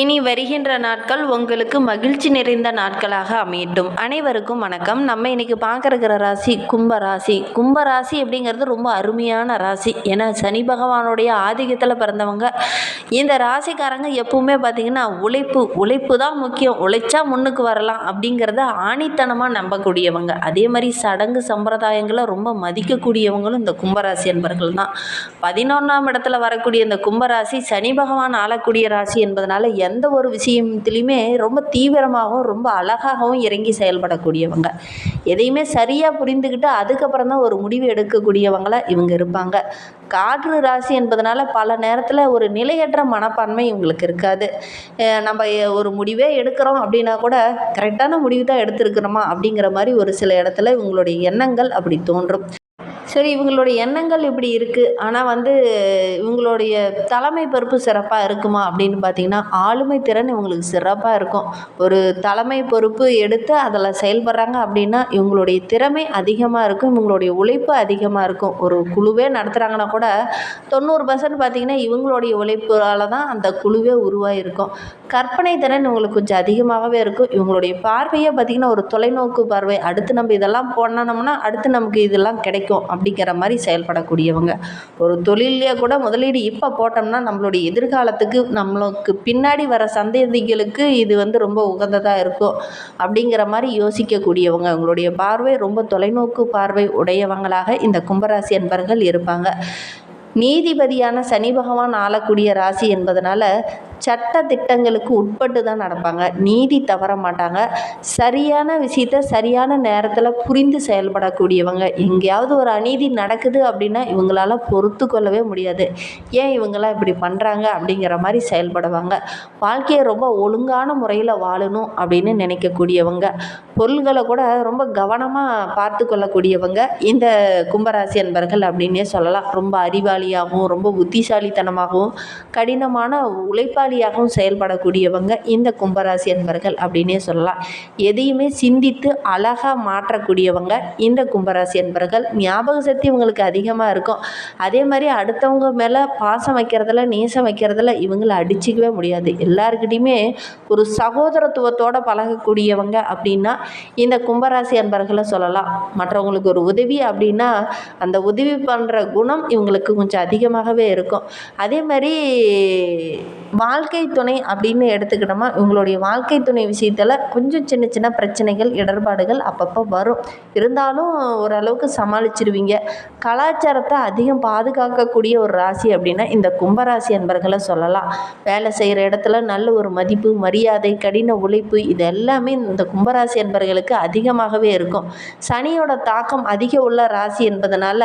இனி வருகின்ற நாட்கள் உங்களுக்கு மகிழ்ச்சி நிறைந்த நாட்களாக அமையட்டும். அனைவருக்கும் வணக்கம். நம்ம இன்னைக்கு பார்க்கறக்கிற ராசி கும்ப ராசி. கும்ப ராசி அப்படிங்கிறது ரொம்ப அருமையான ராசி. ஏன்னா சனி பகவானுடைய ஆதிக்கத்தில் பிறந்தவங்க. இந்த ராசிக்காரங்க எப்பவுமே பார்த்திங்கன்னா உழைப்பு உழைப்பு தான் முக்கியம். உழைச்சா முன்னுக்கு வரலாம் அப்படிங்கிறத ஆணித்தனமாக நம்பக்கூடியவங்க. அதே மாதிரி சடங்கு சம்பிரதாயங்களை ரொம்ப மதிக்கக்கூடியவங்களும் இந்த கும்பராசி என்பர்கள் தான். பதினொன்றாம் இடத்துல வரக்கூடிய இந்த கும்பராசி சனி பகவான் ஆளக்கூடிய ராசி என்பதனால எந்த ஒரு விஷயத்துலையுமே ரொம்ப தீவிரமாகவும் ரொம்ப அழகாகவும் இறங்கி செயல்படக்கூடியவங்க. எதையுமே சரியாக புரிந்துக்கிட்டு அதுக்கப்புறம் தான் ஒரு முடிவு எடுக்கக்கூடியவங்களாக இவங்க இருப்பாங்க. காற்று ராசி என்பதனால பல நேரத்தில் ஒரு நிலையற்ற மனப்பான்மை இவங்களுக்கு இருக்காது. நம்ம ஒரு முடிவே எடுக்கிறோம் அப்படின்னா கூட கரெக்டான முடிவு தான் எடுத்திருக்கிறோமா? அப்படிங்கிற மாதிரி ஒரு சில இடத்துல இவங்களுடைய எண்ணங்கள் அப்படி தோன்றும். சரி இவங்களுடைய எண்ணங்கள் இப்படி இருக்குது ஆனால் வந்து இவங்களுடைய தலைமை பொறுப்பு சிறப்பாக இருக்குமா? அப்படின்னு பார்த்தீங்கன்னா ஆளுமை திறன் இவங்களுக்கு சிறப்பாக இருக்கும். ஒரு தலைமை பொறுப்பு எடுத்து அதில் செயல்படுறாங்க அப்படின்னா இவங்களுடைய திறமை அதிகமாக இருக்கும். இவங்களுடைய உழைப்பு அதிகமாக இருக்கும். ஒரு குழுவே நடத்துகிறாங்கன்னா கூட தொண்ணூறு பர்சன்ட் பார்த்திங்கன்னா இவங்களுடைய உழைப்பால் தான் அந்த குழுவே உருவாகிருக்கும் கற்பனை திறன் இவங்களுக்கு கொஞ்சம் அதிகமாகவே இருக்கும். இவங்களுடைய பார்வையே பார்த்திங்கன்னா ஒரு தொலைநோக்கு பார்வை. அடுத்து நம்ம இதெல்லாம் பண்ணணும்னா அடுத்து நமக்கு இதெல்லாம் கிடைக்கும். அப்படிங்கிற மாதிரி செயல்படக்கூடியவங்க. ஒரு தொழிலே கூட முதலீடு இப்போ போட்டோம்னா நம்மளுடைய எதிர்காலத்துக்கு நம்மளுக்கு பின்னாடி வர சந்ததிகளுக்கு இது வந்து ரொம்ப உகந்ததாக இருக்கும். அப்படிங்கிற மாதிரி யோசிக்கக்கூடியவங்க. அவங்களுடைய பார்வை ரொம்ப தொலைநோக்கு பார்வை உடையவங்களாக இந்த கும்பராசி என்பர்கள் இருப்பாங்க. நீதிபதியான சனி பகவான் ஆளக்கூடிய ராசி என்பதனால சட்ட திட்டங்களுக்கு உட்பட்டு தான் நடப்பாங்க. நீதி தவற மாட்டாங்க. சரியான விஷயத்த சரியான நேரத்தில் புரிந்து செயல்படக்கூடியவங்க. எங்கேயாவது ஒரு அநீதி நடக்குது அப்படின்னா இவங்களால பொறுத்து கொள்ளவே முடியாது. ஏன் இவங்களாம் இப்படி பண்ணுறாங்க அப்படிங்கிற மாதிரி செயல்படுவாங்க. வாழ்க்கையை ரொம்ப ஒழுங்கான முறையில் வாழணும் அப்படின்னு நினைக்கக்கூடியவங்க. பொருள்களை கூட ரொம்ப கவனமாக பார்த்து கொள்ளக்கூடியவங்க. இந்த கும்பராசி அன்பர்கள் அப்படின்னே சொல்லலாம். ரொம்ப அறிவாளியாகவும் ரொம்ப புத்திசாலித்தனமாகவும் கடினமான உழைப்பாளியாகவும் செயல்படக்கூடியவங்க இந்த கும்பராசி என்பர்கள் அப்படின்னே சொல்லலாம். எதையுமே சிந்தித்து அழகாக மாற்றக்கூடியவங்க இந்த கும்பராசி என்பர்கள் ஞாபக சக்தி இவங்களுக்கு அதிகமாக இருக்கும். அதே மாதிரி அடுத்தவங்க மேலே பாசம் வைக்கிறதுல நேசம் வைக்கிறதுல இவங்களை அடிச்சிக்கவே முடியாது. எல்லாருக்கிட்டையுமே ஒரு சகோதரத்துவத்தோடு பழகக்கூடியவங்க அப்படின்னா இந்த கும்பராசி அன்பர்களை சொல்லலாம். மற்றவங்களுக்கு ஒரு உதவி அப்படின்னா அந்த உதவி பண்ணுற குணம் இவங்களுக்கு கொஞ்சம் அதிகமாகவே இருக்கும். அதே மாதிரி வாழ்க்கை துணை அப்படின்னு எடுத்துக்கிட்டோமா இவங்களுடைய வாழ்க்கை துணை விஷயத்தில் கொஞ்சம் சின்ன சின்ன பிரச்சனைகள் இடர்பாடுகள் அப்பப்போ வரும். இருந்தாலும் ஓரளவுக்கு சமாளிச்சிருவீங்க. கலாச்சாரத்தை அதிகம் பாதுகாக்கக்கூடிய ஒரு ராசி அப்படின்னா இந்த கும்பராசி அன்பர்களை சொல்லலாம். வேலை செய்கிற இடத்துல நல்ல ஒரு மதிப்பு மரியாதை கடின உழைப்பு இது எல்லாமே இந்த கும்பராசி அன்பர்களுக்கு அதிகமாகவே இருக்கும். சனியோட தாக்கம் அதிகம் உள்ள ராசி என்பதனால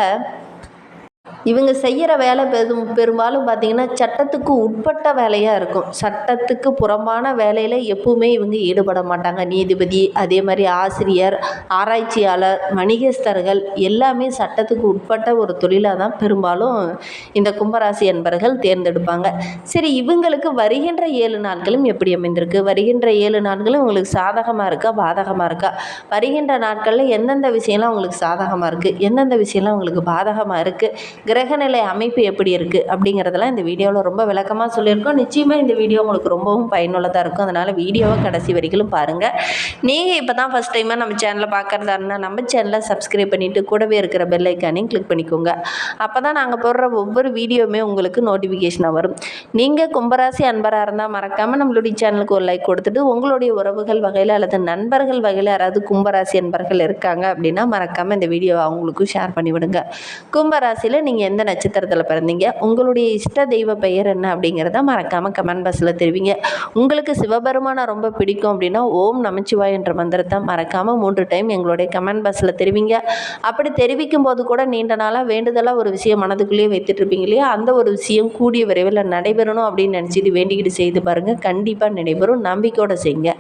இவங்க செய்கிற வேலை பெரும் பெரும்பாலும் பார்த்திங்கன்னா சட்டத்துக்கு உட்பட்ட வேலையாக இருக்கும். சட்டத்துக்கு புறம்பான வேலையில் எப்பவுமே இவங்க ஈடுபட மாட்டாங்க. நீதிபதி அதே மாதிரி ஆசிரியர் ஆராய்ச்சியாளர் வணிகஸ்தர்கள் எல்லாமே சட்டத்துக்கு உட்பட்ட ஒரு தொழிலாக தான் பெரும்பாலும் இந்த கும்பராசி என்பர்கள் தேர்ந்தெடுப்பாங்க. சரி இவங்களுக்கு வருகின்ற ஏழு நாட்களும் எப்படி அமைந்திருக்கு? வருகின்ற ஏழு நாட்களும் உங்களுக்கு சாதகமாக இருக்கா? பாதகமாக இருக்கா? வருகின்ற நாட்களில் எந்தெந்த விஷயம்லாம் உங்களுக்கு சாதகமாக இருக்குது எந்தெந்த விஷயம்லாம் உங்களுக்கு பாதகமாக இருக்குது கிரகநிலை அமைப்பு எப்படி இருக்குது அப்படிங்கிறதெல்லாம் இந்த வீடியோவில் ரொம்ப விளக்கமாக சொல்லியிருக்கோம். நிச்சயமாக இந்த வீடியோ உங்களுக்கு ரொம்பவும் பயனுள்ளதாக இருக்கும். அதனால் வீடியோவை கடைசி வரைக்கும் பாருங்கள் நீங்கள் இப்போ தான் ஃபஸ்ட் டைமாக நம்ம சேனலை பார்க்குறதா இருந்தால் நம்ம சேனலை சப்ஸ்கிரைப் பண்ணிவிட்டு கூடவே இருக்கிற பெல் ஐக்கானையும் கிளிக் பண்ணிக்கோங்க. அப்போ தான் நாங்கள் போடுற ஒவ்வொரு வீடியோவுமே உங்களுக்கு நோட்டிஃபிகேஷனாக வரும். நீங்கள் கும்பராசி அன்பராக இருந்தால் மறக்காமல் நம்மளுடைய சேனலுக்கு ஒரு லைக் கொடுத்துட்டு உங்களுடைய உறவுகள் வகையில் அல்லது நண்பர்கள் வகையில் யாராவது கும்பராசி அன்பர்கள் இருக்காங்க அப்படின்னா மறக்காமல் இந்த வீடியோவை அவங்களுக்கும் ஷேர் பண்ணிவிடுங்க. கும்பராசியில் நீங்கள் எந்த நட்சத்திரத்தில் பிறந்தீங்க? உங்களுடைய இஷ்ட தெய்வ பெயர் என்ன அப்படிங்கிறத மறக்காமல் கமெண்ட் பாக்ஸில் தெரிவிங்க. உங்களுக்கு சிவபெருமானை ரொம்ப பிடிக்கும் அப்படின்னா ஓம் நமச்சிவாய் என்ற மந்திரத்தை மறக்காமல் மூன்று டைம் எங்களுடைய கமெண்ட் பாக்ஸில் தெரிவிங்க. அப்படி தெரிவிக்கும் போது கூட நீண்ட நாளாக வேண்டுதலாக ஒரு விஷயம் மனதுக்குள்ளேயே வைத்துட்டு இருப்பீங்க இல்லையா? அந்த ஒரு விஷயம் கூடிய விரைவில் நடைபெறணும் அப்படின்னு நினச்சிட்டு வேண்டிக்கிட்டு செய்து பாருங்கள் கண்டிப்பாக நடைபெறும் நம்பிக்கையோடு செய்யுங்க.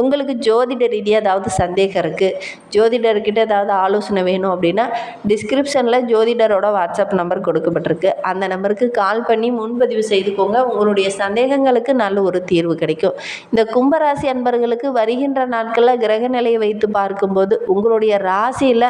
உங்களுக்கு ஜோதிட ரீதியாக ஏதாவது சந்தேகம் இருக்குது ஜோதிடர்கிட்ட ஏதாவது ஆலோசனை வேணும் அப்படின்னா டிஸ்கிரிப்ஷனில் ஜோதிடரோட வாட்ஸ்அப் நம்பர் நம்பர் கொடுக்கப்பட்டிருக்கு. அந்த நம்பருக்கு கால் பண்ணி முன்பதிவு செய்துக்கோங்க. உங்களுடைய சந்தேகங்களுக்கு நல்ல ஒரு தீர்வு கிடைக்கும். இந்த கும்பராசி அன்பர்களுக்கு வருகின்ற நாட்களில் கிரக நிலையை வைத்து பார்க்கும்போது உங்களுடைய ராசியில்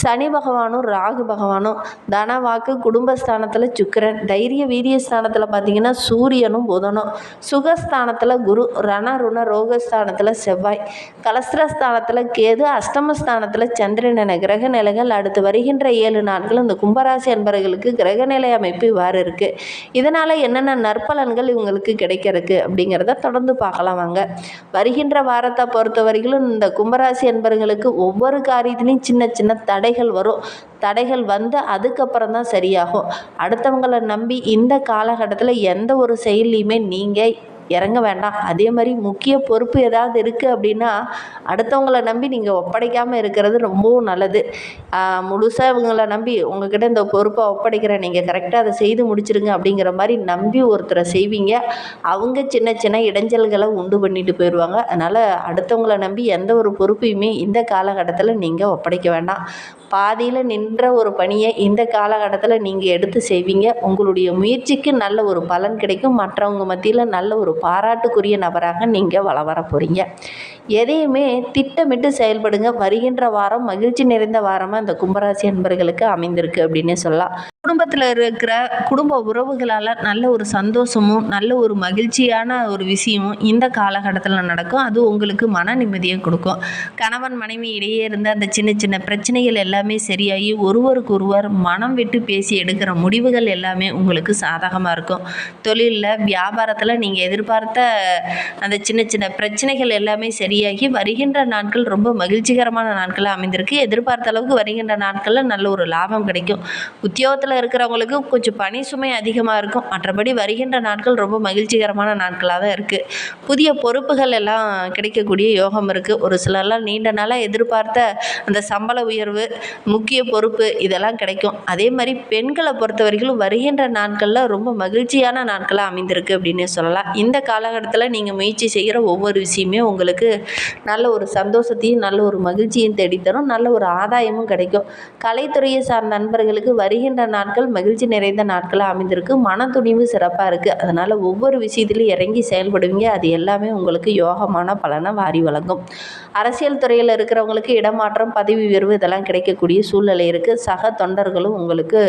சனி பகவானும் ராகு பகவானும் தனவாக்கு குடும்பஸ்தானத்தில் சுக்கரன். தைரிய வீரிய ஸ்தானத்தில் பார்த்தீங்கன்னா சூரியனும் புதனும். சுகஸ்தானத்தில் குரு ரண ருண ரோகஸ்தானத்தில் செவ்வாய். கலஸ்திரஸ்தானத்தில் கேது அஷ்டமஸ்தானத்தில் சந்திரன் என கிரக நிலைகள் அடுத்து வருகின்ற ஏழு நாட்கள் இந்த கும்பராசி அன்பர்கள் கிரக நிலை அமைப்பு இவ்வாறு இருக்குது இதனால் என்னென்ன நற்பலன்கள் இவங்களுக்கு கிடைக்கிறதுக்கு அப்படிங்கிறத தொடர்ந்து பார்க்கலாம் வாங்க. வருகின்ற வாரத்தை பொறுத்த வரைக்கும் இந்த கும்பராசி என்பவர்களுக்கு ஒவ்வொரு காரியத்திலையும் சின்ன சின்ன தடைகள் வரும். தடைகள் வந்து அதுக்கப்புறம் தான் சரியாகும். அடுத்தவங்களை நம்பி இந்த காலகட்டத்தில் எந்த ஒரு செயல்லையுமே நீங்கள் இறங்க வேண்டாம். அதே மாதிரி முக்கிய பொறுப்பு ஏதாவது இருக்குது அப்படின்னா அடுத்தவங்களை நம்பி நீங்கள் ஒப்படைக்காமல் இருக்கிறது ரொம்பவும் நல்லது. முழுசாக இவங்கள நம்பி உங்ககிட்ட இந்த பொறுப்பை ஒப்படைக்கிறேன். நீங்கள் கரெக்டாக அதை செய்து முடிச்சிருங்க அப்படிங்கிற மாதிரி நம்பி ஒருத்தரை செய்வீங்க. அவங்க சின்ன சின்ன இடைஞ்சல்களை உண்டு பண்ணிட்டு போயிடுவாங்க அதனால் அடுத்தவங்களை நம்பி எந்த ஒரு பொறுப்பையுமே இந்த காலகட்டத்தில் நீங்கள் ஒப்படைக்க வேண்டாம். பாதியில் நின்ற ஒரு பணியை இந்த காலகட்டத்தில் நீங்கள் எடுத்து செய்வீங்க. உங்களுடைய முயற்சிக்கு நல்ல ஒரு பலன் கிடைக்கும். மற்றவங்க மத்தியில் நல்ல ஒரு பாராட்டுக்குரிய நபராக நீங்கள் வள வர போகிறீங்க எதையுமே திட்டமிட்டு செயல்படுங்க. வருகின்ற வாரம் மகிழ்ச்சி நிறைந்த வாரமாக இந்த கும்பராசி அன்பர்களுக்கு அமைந்திருக்கு அப்படின்னு சொல்லலாம். குடும்பத்தில் இருக்கிற குடும்ப உறவுகளால் நல்ல ஒரு சந்தோஷமும் நல்ல ஒரு மகிழ்ச்சியான ஒரு விஷயமும் இந்த காலகட்டத்தில் நடக்கும். அது உங்களுக்கு மன நிம்மதியை கொடுக்கும். கணவன் மனைவி இடையே இருந்த அந்த சின்ன சின்ன பிரச்சனைகள் எல்லாமே சரியாகி ஒருவருக்கு ஒருவர் மனம் விட்டு பேசி எடுக்கிற முடிவுகள் எல்லாமே உங்களுக்கு சாதகமாக இருக்கும். தொழிலில் வியாபாரத்தில் நீங்கள் எதிர்பார்த்த அந்த சின்ன சின்ன பிரச்சனைகள் எல்லாமே சரியாகி வருகின்ற நாட்கள் ரொம்ப மகிழ்ச்சிகரமான நாட்களாக அமைந்திருக்கு. எதிர்பார்த்த அளவுக்கு வருகின்ற நாட்களில் நல்ல ஒரு லாபம் கிடைக்கும். உத்தியோகத்தில் இருக்கிறவங்களுக்கு கொஞ்சம் பணி சுமை அதிகமாக இருக்கும். மற்றபடி வருகின்ற நாட்கள் ரொம்ப மகிழ்ச்சிகரமான நாட்களாக தான் இருக்குது புதிய பொறுப்புகள் எல்லாம் கிடைக்கக்கூடிய யோகம் இருக்குது ஒரு சிலர்லாம் நீண்ட நாளாக எதிர்பார்த்த அந்த சம்பள உயர்வு முக்கிய பொறுப்பு இதெல்லாம் கிடைக்கும். அதே மாதிரி பெண்களை பொறுத்த வரைக்கும் வருகின்ற நாட்களில் ரொம்ப மகிழ்ச்சியான நாட்களாக அமைந்திருக்கு அப்படின்னு சொல்லலாம். இந்த காலகட்டத்தில் நீங்கள் முயற்சி செய்கிற ஒவ்வொரு விஷயமே உங்களுக்கு நல்ல ஒரு சந்தோஷத்தையும் நல்ல ஒரு மகிழ்ச்சியும் தேடித்தரும். நல்ல ஒரு ஆதாயமும் கிடைக்கும். கலைத்துறையை சார்ந்த நண்பர்களுக்கு வருகின்ற நாட்கள் மகிழ்ச்சி நிறைந்த நாட்களாக அமைந்திருக்கு. மன துணிவு சிறப்பாக இருக்குது அதனால் ஒவ்வொரு விஷயத்திலையும் இறங்கி செயல்படுவீங்க. அது எல்லாமே உங்களுக்கு யோகமான பலனை வாரி வழங்கும். அரசியல் துறையில் இருக்கிறவங்களுக்கு இடமாற்றம் பதவி உயர்வு இதெல்லாம் கிடைக்கக்கூடிய சூழ்நிலை இருக்குது சக தொண்டர்களும் உங்களுக்கு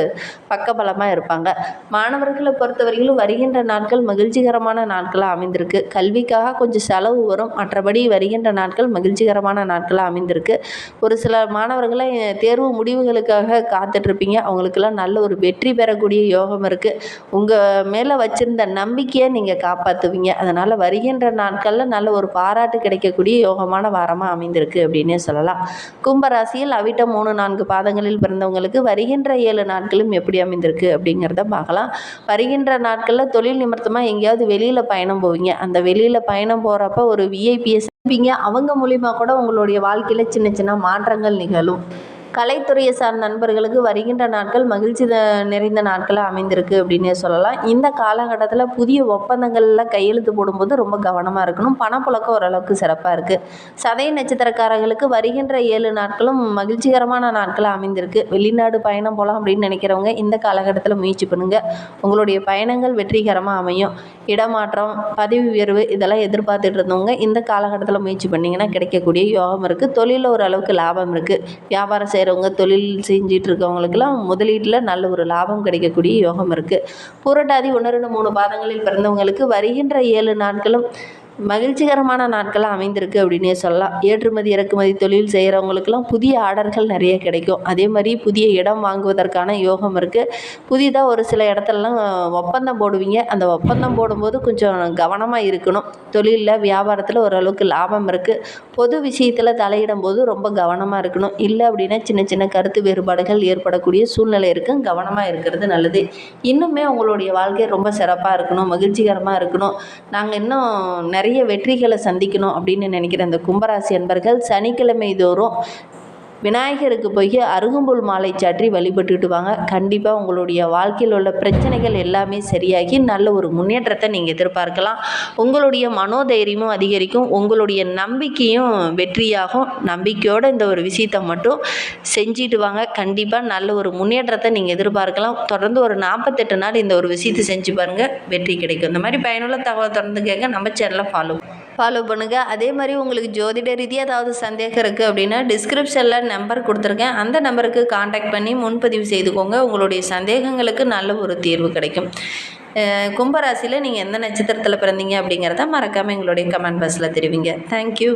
பக்கபலமாக இருப்பாங்க. மாணவர்களை பொறுத்தவரையிலும் வருகின்ற நாட்கள் மகிழ்ச்சிகரமான நாட்கள். நாட்களாக அமைந்திருக்கு. கல்விக்காக கொஞ்சம் செலவு வரும். மற்றபடி வருகின்ற நாட்கள் மகிழ்ச்சிகரமான நாட்களாக அமைந்திருக்கு. ஒரு சில மாணவர்களை தேர்வு முடிவுகளுக்காக காத்துட்ருப்பீங்க. அவங்களுக்கெல்லாம் நல்ல ஒரு வெற்றி பெறக்கூடிய யோகம் இருக்குது உங்கள் மேலே வச்சுருந்த நம்பிக்கையை நீங்கள் காப்பாற்றுவீங்க அதனால் வருகின்ற நாட்களில் நல்ல ஒரு பாராட்டு கிடைக்கக்கூடிய யோகமான வாரமாக அமைந்திருக்கு அப்படின்னே சொல்லலாம். கும்பராசியில் அவிட்டம் மூணு நான்கு பாதங்களில் பிறந்தவங்களுக்கு வருகின்ற ஏழு நாட்களும் எப்படி அமைந்திருக்கு அப்படிங்கிறத பார்க்கலாம். வருகின்ற நாட்களில் தொழில் நிமித்தமாக எங்கேயாவது வெளியில் பயணம் பயணம் போவீங்க. அந்த வெளியில் பயணம் போகிறப்ப ஒரு விஐபிஎஸ் அவங்க மூலிமா கூட உங்களுடைய வாழ்க்கையில் சின்ன சின்ன மாற்றங்கள் நிகழும். கலைத்துறையை சார்ந்த நண்பர்களுக்கு வருகின்ற நாட்கள் மகிழ்ச்சி நிறைந்த நாட்களாக அமைந்திருக்கு அப்படின்னே சொல்லலாம். இந்த காலகட்டத்தில் புதிய ஒப்பந்தங்களில் கையெழுத்து போடும்போது ரொம்ப கவனமாக இருக்கணும். பணப்புழக்கம் ஓரளவுக்கு சிறப்பாக இருக்குது சதய நட்சத்திரக்காரங்களுக்கு வருகின்ற ஏழு நாட்களும் மகிழ்ச்சிகரமான நாட்களாக அமைந்திருக்கு. வெளிநாடு பயணம் போகலாம் அப்படின்னு நினைக்கிறவங்க இந்த காலகட்டத்தில் முயற்சி பண்ணுங்கள் உங்களுடைய பயணங்கள் வெற்றிகரமாக அமையும். இடமாற்றம் பதவி உயர்வு இதெல்லாம் எதிர்பார்த்துட்டு இருந்தவங்க இந்த காலகட்டத்தில் முயற்சி பண்ணிங்கன்னா கிடைக்கக்கூடிய யோகம் இருக்குது தொழிலில் ஓரளவுக்கு லாபம் இருக்குது வியாபாரம் செய்கிறவங்க தொழில் செஞ்சிட்டு இருக்கவங்களுக்கெல்லாம் முதலீட்டில் நல்ல ஒரு லாபம் கிடைக்கக்கூடிய யோகம் இருக்குது புரட்டாதி ஒன்று ரெண்டு மூணு பாதங்களில் பிறந்தவங்களுக்கு வருகின்ற ஏழு நாட்களும் மகிழ்ச்சிகரமான நாட்களாக அமைந்திருக்கு அப்படின்னே சொல்லலாம். ஏற்றுமதி இறக்குமதி தொழில் செய்கிறவங்களுக்கெல்லாம் புதிய ஆர்டர்கள் நிறைய கிடைக்கும். அதே மாதிரி புதிய இடம் வாங்குவதற்கான யோகம் இருக்குது புதிதாக ஒரு சில இடத்துலலாம் ஒப்பந்தம் போடுவீங்க. அந்த ஒப்பந்தம் போடும்போது கொஞ்சம் கவனமாக இருக்கணும். தொழிலில் வியாபாரத்தில் ஓரளவுக்கு லாபம் இருக்குது பொது விஷயத்தில் தலையிடும் போது ரொம்ப கவனமாக இருக்கணும். இல்லை அப்படின்னா சின்ன சின்ன கருத்து வேறுபாடுகள் ஏற்படக்கூடிய சூழ்நிலை இருக்குது கவனமாக இருக்கிறது நல்லது. இன்னுமே உங்களுடைய வாழ்க்கை ரொம்ப சிறப்பாக இருக்கணும். மகிழ்ச்சிகரமாக இருக்கணும். நாங்கள் இன்னும் நிறைய வெற்றிகளை சந்திக்கணும் அப்படின்னு நினைக்கிற அந்த கும்பராசி அன்பர்கள் சனிக்கிழமை தோறும் விநாயகருக்கு போய் அருகம்புல் மாலை சாற்றி வழிபட்டுட்டு வாங்க கண்டிப்பாக உங்களுடைய வாழ்க்கையில் உள்ள பிரச்சனைகள் எல்லாமே சரியாகி நல்ல ஒரு முன்னேற்றத்தை நீங்கள் எதிர்பார்க்கலாம். உங்களுடைய மனோதைரியமும் அதிகரிக்கும். உங்களுடைய நம்பிக்கையும் வெற்றியாகும். நம்பிக்கையோடு இந்த ஒரு விஷயத்தை மட்டும் செஞ்சுட்டு வாங்க கண்டிப்பாக நல்ல ஒரு முன்னேற்றத்தை நீங்கள் எதிர்பார்க்கலாம். தொடர்ந்து ஒரு நாற்பத்தெட்டு நாள் இந்த ஒரு விஷயத்தை செஞ்சு பாருங்கள் வெற்றி கிடைக்கும். இந்த மாதிரி பயனுள்ள தகவல் தொடர்ந்து கேட்க நம்ம சேனலை ஃபாலோ ஃபாலோ பண்ணுங்கள் அதே மாதிரி உங்களுக்கு ஜோதிட ரீதியாக ஏதாவது சந்தேகம் இருக்குது அப்படின்னா டிஸ்கிரிப்ஷனில் நம்பர் கொடுத்துருக்கேன். அந்த நம்பருக்கு காண்டாக்ட் பண்ணி முன்பதிவு செய்துக்கோங்க. உங்களுடைய சந்தேகங்களுக்கு நல்ல ஒரு தீர்வு கிடைக்கும். கும்பராசியில் நீங்கள் எந்த நட்சத்திரத்தில் பிறந்தீங்க அப்படிங்கிறத மறக்காமல் எங்களுடைய கமெண்ட் பாக்ஸில் தெரிவிங்க. தேங்க்யூ